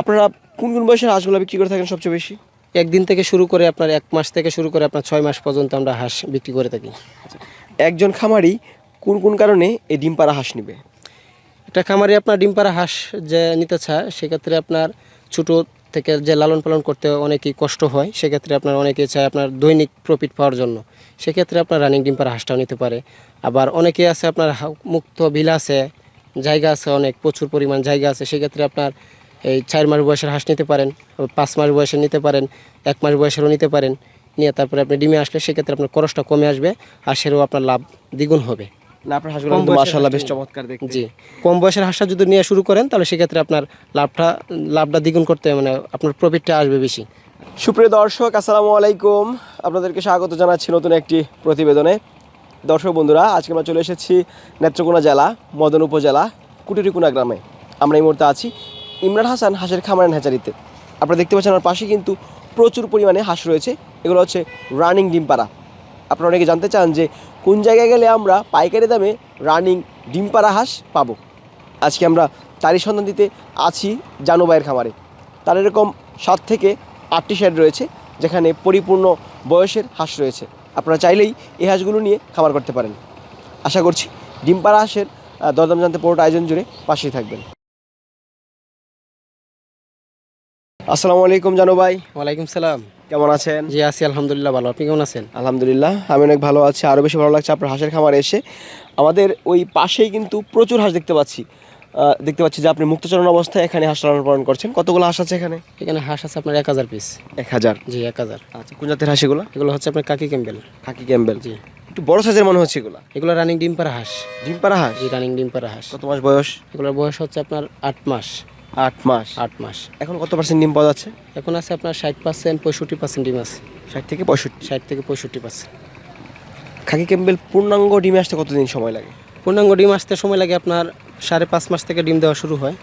আপনারা কোন কোন বয়সের হাঁসগুলো বিক্রি করে থাকেন সবচেয়ে বেশি? একদিন থেকে শুরু করে আপনার এক মাস থেকে শুরু করে আপনার ছয় মাস পর্যন্ত আমরা হাঁস বিক্রি করে থাকি। একজন খামারি কোন কোন কারণে এই ডিম পাড়া হাঁস নিবে? একটা খামারি আপনার ডিম পাড়া হাঁস যে নিতে চায় সেক্ষেত্রে আপনার ছোটো থেকে যে লালন পালন করতে অনেকই কষ্ট হয় সেক্ষেত্রে আপনার অনেকে চায় আপনার দৈনিক প্রফিট পাওয়ার জন্য। সেক্ষেত্রে আপনার রানিং ডিম পাড়া হাঁসটাও নিতে পারে। আবার অনেকে আছে আপনার মুক্ত বিল আছে জায়গা আছে অনেক প্রচুর পরিমাণ জায়গা আছে সেক্ষেত্রে আপনার এই চার মাস বয়সের হাঁস নিতে পারেন পাঁচ মাস বয়সের নিতে পারেন এক মাস বয়সেরও নিতে পারেন নিয়ে তারপরে আপনি ডিমে আসলে সেক্ষেত্রে আপনার খরচটা কমে আসবে আর সেরও আপনার লাভ দ্বিগুণ হবে। না আপনার হাঁসগুলো কম বয়সের মাশাআল্লাহ বেশ হাঁস চমৎকার দেখতে। জি কম বয়সের হাঁসটা যদি নিয়ে শুরু করেন তাহলে সেক্ষেত্রে আপনার লাভটা লাভটা দ্বিগুণ করতে মানে আপনার প্রফিটটা আসবে বেশি। সুপ্রিয় দর্শক আসসালামু আলাইকুম। আপনাদেরকে স্বাগত জানাচ্ছি নতুন একটি প্রতিবেদনে। দর্শক বন্ধুরা আজকে আমরা চলে এসেছি নেত্রকোনা জেলা মদন উপজেলা কুটিরিকুনা গ্রামে। আমরা এই মুহূর্তে আছি ইমরান হাসান হাঁসের খামার অ্যান্ড হ্যাচারিতে আপনারা দেখতে পাচ্ছেন আমার পাশে কিন্তু প্রচুর পরিমাণে হাঁস রয়েছে। এগুলো হচ্ছে রানিং ডিম পাড়া। আপনারা অনেকে জানতে চান যে কোন জায়গায় গেলে আমরা পাইকারি দামে রানিং ডিম পাড়া হাঁস পাবো? আজকে আমরা তারই সন্ধান দিতে আছি জানুবাইয়ের খামারে। তার এরকম সাত থেকে আটটি শেড রয়েছে, যেখানে পরিপূর্ণ বয়সের হাঁস রয়েছে। আপনারা চাইলেই এই হাঁসগুলো নিয়ে খামার করতে পারেন। আশা করছি ডিম পাড়া হাঁসের দরদাম জানতে পুরোটা আয়োজন জুড়ে পাশেই থাকবেন। আসসালামু আলাইকুম জানু ভাই। ওয়ালাইকুম সালাম। কেমন আছেন? জি আছি আলহামদুলিল্লাহ ভালো। আপনি কেমন আছেন? আলহামদুলিল্লাহ আমি অনেক ভালো আছি। আরও বেশি ভালো লাগছে আপনার হাঁসের খামারে এসে। আমাদের ওই পাশেই কিন্তু প্রচুর হাঁস দেখতে পাচ্ছি। দেখতে পাচ্ছি যে আপনি মুক্তচরণ অবস্থায় এখানে হাঁস লালন পালন করছেন। কতগুলো হাঁস আছে এখানে? এখানে হাঁস আছে আপনার এক হাজার পিস এক হাজার? জি এক হাজার। আচ্ছা কোন জাতের হাঁস এগুলো? এগুলো হচ্ছে আপনার কাকি ক্যাম্বেল। খাকি ক্যাম্বেল। জি। একটু বড় সাইজের মনে হচ্ছে এগুলো। এগুলো রানিং ডিম পাড়া হাঁস। ডিম পাড়া হাঁস? জি রানিং ডিম পাড়া হাঁস। কত মাস বয়স? এগুলোর বয়স হচ্ছে আপনার আট মাস। আট মাস। আট মাস। এখন কত পার্সেন্ট ডিম পাওয়া যাচ্ছে? এখন আছে আপনার ষাট পার্সেন্ট পঁয়ষট্টি পার্সেন্ট ডিম আছে। ষাট থেকে পঁয়ষট্টি। ষাট থেকে পঁয়ষট্টি পার্সেন্ট খাকি ক্যাম্বেল পূর্ণাঙ্গ ডিমে আসতে কতদিন সময় লাগে? পূর্ণাঙ্গ ডিম আসতে সময় লাগে আপনার সাড়ে পাঁচ মাস থেকে ডিম দেওয়া শুরু হয়।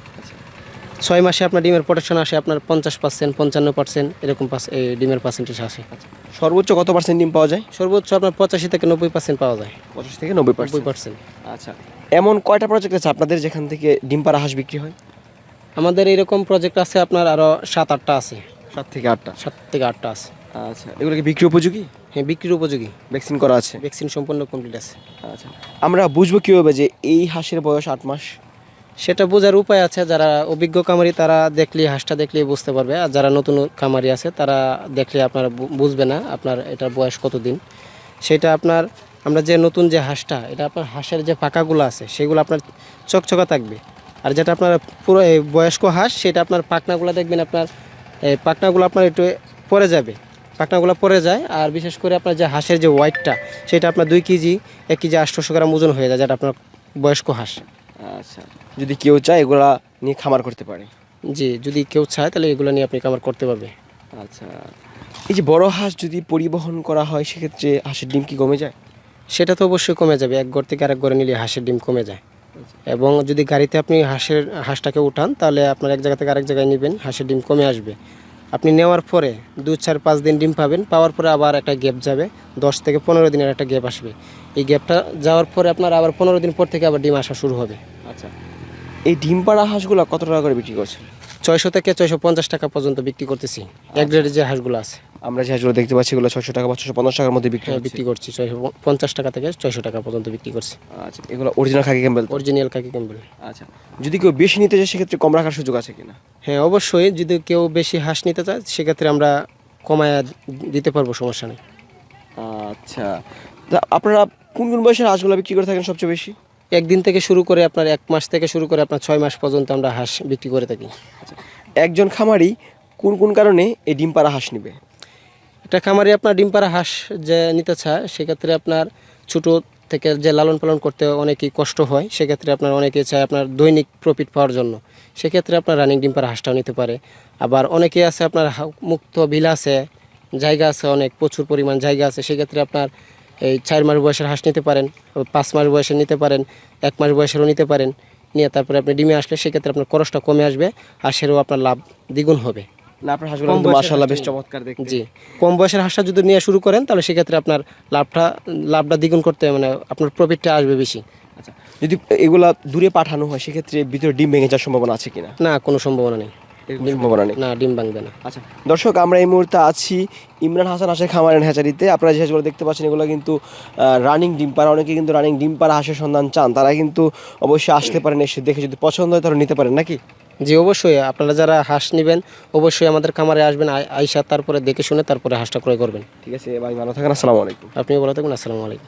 ছয় মাসে আপনার ডিমের প্রোটেকশন আসে আপনার পঞ্চাশ পার্সেন্ট পঞ্চান্ন পার্সেন্ট এরকম ডিমের পার্সেন্টেজ আসে। সর্বোচ্চ কত পার্সেন্ট ডিম পাওয়া যায়? সর্বোচ্চ আপনার পঁচাশি থেকে নব্বই পার্সেন্ট পাওয়া যায়। পঁচিশ থেকে নব্বই পার্সেন্ট আচ্ছা। এমন কয়টা প্রজেক্ট আছে আপনাদের যেখান থেকে ডিম পাড়া হাঁস বিক্রি হয়? আমাদের এরকম প্রজেক্ট আছে আপনার আরও সাত আটটা আছে। সাত থেকে আটটা? সাত থেকে আটটা আছে। আচ্ছা এগুলো কি বিক্রি উপযোগী? হ্যাঁ বিক্রির উপযোগী। ভ্যাকসিন করা আছে? ভ্যাকসিন সম্পূর্ণ কমপ্লিট আছে। আচ্ছা আমরা বুঝব কীভাবে যে এই হাঁসের বয়স আট মাস? সেটা বোঝার উপায় আছে যারা অভিজ্ঞ কামারি তারা দেখলে হাঁসটা দেখলেই বুঝতে পারবে আর যারা নতুন কামারি আছে তারা দেখলে আপনারা বুঝবে না আপনার এটার বয়স কতদিন। সেটা আপনার আমরা যে নতুন যে হাঁসটা এটা আপনার হাঁসের যে পাকাগুলো আছে সেগুলো আপনার চকচকা থাকবে। আর যেটা আপনার পুরো বয়স্ক হাঁস সেটা আপনার পাখনাগুলো দেখবেন আপনার এই পাখনাগুলো আপনার একটু পরে যাবে। পাখনাগুলো পরে যায় আর বিশেষ করে আপনার যে হাঁসের যে ওয়াইটটা সেটা আপনার দুই কেজি এক কেজি আটশোশো গ্রাম ওজন হয়ে যায় যেটা আপনার বয়স্ক হাঁস। আচ্ছা। যদি কেউ চায় এগুলা নিয়ে খামার করতে পারে। জি যদি কেউ চায় তাহলে এগুলো নিয়ে আপনি খামার করতে পারবে। আচ্ছা। এই যে বড় হাঁস যদি পরিবহন করা হয় সেক্ষেত্রে হাঁসের ডিম কি কমে যায়? সেটা তো অবশ্যই কমে যাবে। এক ঘর থেকে আরেক ঘরে নিলে হাঁসের ডিম কমে যায়। এবং যদি গাড়িতে আপনি হাঁসের হাঁসটাকে উঠান তাহলে আপনার এক জায়গা থেকে আরেক জায়গায় নেবেন হাঁসের ডিম কমে আসবে। আপনি নেওয়ার পরে দু চার পাঁচ দিন ডিম পাবেন পাওয়ার পরে আবার একটা গ্যাপ যাবে দশ থেকে পনেরো দিনের একটা গ্যাপ আসবে। এই গ্যাপটা যাওয়ার পরে আপনার আবার পনেরো দিন পর থেকে আবার ডিম আসা শুরু হবে। আচ্ছা। এই ডিম পাড়া হাঁসগুলো কত টাকা করে বিক্রি করছে ছয়শো থেকে ছয়শো পঞ্চাশ টাকা পর্যন্ত বিক্রি করতেছি। এক গ্রেডের যে হাঁসগুলো আছে। আমরা যে হাঁসগুলো দেখতে পাচ্ছি এগুলো ছয়শো টাকা বা ছশো পঞ্চাশ টাকার মধ্যে বিক্রি হ্যাঁ, বিক্রি করছি ছয়শো পঞ্চাশ টাকা থেকে ছয়শো টাকা পর্যন্ত বিক্রি করছি। আচ্ছা এগুলো original khaki Campbell? Original khaki ক্যাম্বেল। আচ্ছা যদি কেউ বেশি নিতে চায় সেক্ষেত্রে কম রাখার সুযোগ আছে কিনা? হ্যাঁ অবশ্যই যদি কেউ বেশি হাঁস নিতে চায় সেক্ষেত্রে আমরা কমায় দিতে পারব সমস্যা নেই। আচ্ছা তা আপনারা কোন কোন বয়সের হাঁসগুলো বিক্রি করে থাকেন সবচেয়ে বেশি? একদিন থেকে শুরু করে আপনার এক মাস থেকে শুরু করে আপনার ছয় মাস পর্যন্ত আমরা হাঁস বিক্রি করে থাকি। আচ্ছা একজন খামারি কোন কোন কারণে এই ডিম পাড়া হাঁস নিবে? একটা খামারি আপনার ডিম পাড়া হাঁস যে নিতে চায়, সেক্ষেত্রে আপনার ছোটো থেকে যে লালন পালন করতে অনেকই কষ্ট হয়, সেক্ষেত্রে আপনার অনেকে চায় আপনার দৈনিক প্রফিট পাওয়ার জন্য। সেক্ষেত্রে আপনার রানিং ডিম পাড়া হাঁসটাও নিতে পারে। আবার অনেকে আছে আপনার মুক্ত বিল আছে, জায়গা আছে অনেক, প্রচুর পরিমাণ জায়গা আছে, সেক্ষেত্রে আপনার এই চার মাস বয়সের হাঁস নিতে পারেন পাঁচ মাস বয়সের নিতে পারেন, এক মাস বয়সেরও নিতে পারেন। নিয়ে তারপরে আপনি ডিমে আসলে সেক্ষেত্রে আপনার খরচটা কমে আসবে, আর সেরও আপনার লাভ দ্বিগুণ হবে। আপনার হাঁসগুলো কিন্তু মাশাআল্লাহ বেশ চমৎকার দেখতে। জি। কম বয়সের হাঁসটা যদি নিয়ে শুরু করেন তাহলে সেক্ষেত্রে আপনার লাভটা লাভটা দ্বিগুণ করতে মানে আপনার প্রফিটটা আসবে বেশি। আচ্ছা যদি এগুলা দূরে পাঠানো হয় সেক্ষেত্রে ভিতরে ডিম ভেঙে যাওয়ার সম্ভাবনা আছে কিনা? না কোনো সম্ভাবনা নেই। এরকম সম্ভাবনা নেই না ডিম ভাঙবে না। আচ্ছা দর্শক আমরা এই মুহূর্তে আছি ইমরান হাসান হাঁসের খামার এন্ড হ্যাচারিতে। আপনারা যে হাঁসগুলো দেখতে পাচ্ছেন এগুলো কিন্তু রানিং ডিম পাড়া। অনেকে কিন্তু রানিং ডিম পাড়া হাঁসের সন্ধান চান। তারা কিন্তু অবশ্যই আসতে পারেন এসে দেখে যদি পছন্দ হয় তারা নিতে পারেন নাকি? জি অবশ্যই। আপনারা যারা হাঁস নেবেন অবশ্যই আমাদের খামারে আসবেন আই- আইসা তারপরে দেখে শুনে তারপরে হাঁসটা ক্রয় করবেন। ঠিক আছে ভাই ভালো থাকেন আসসালামু আলাইকুম। আপনিও ভালো থাকবেন আসসালামু আলাইকুম।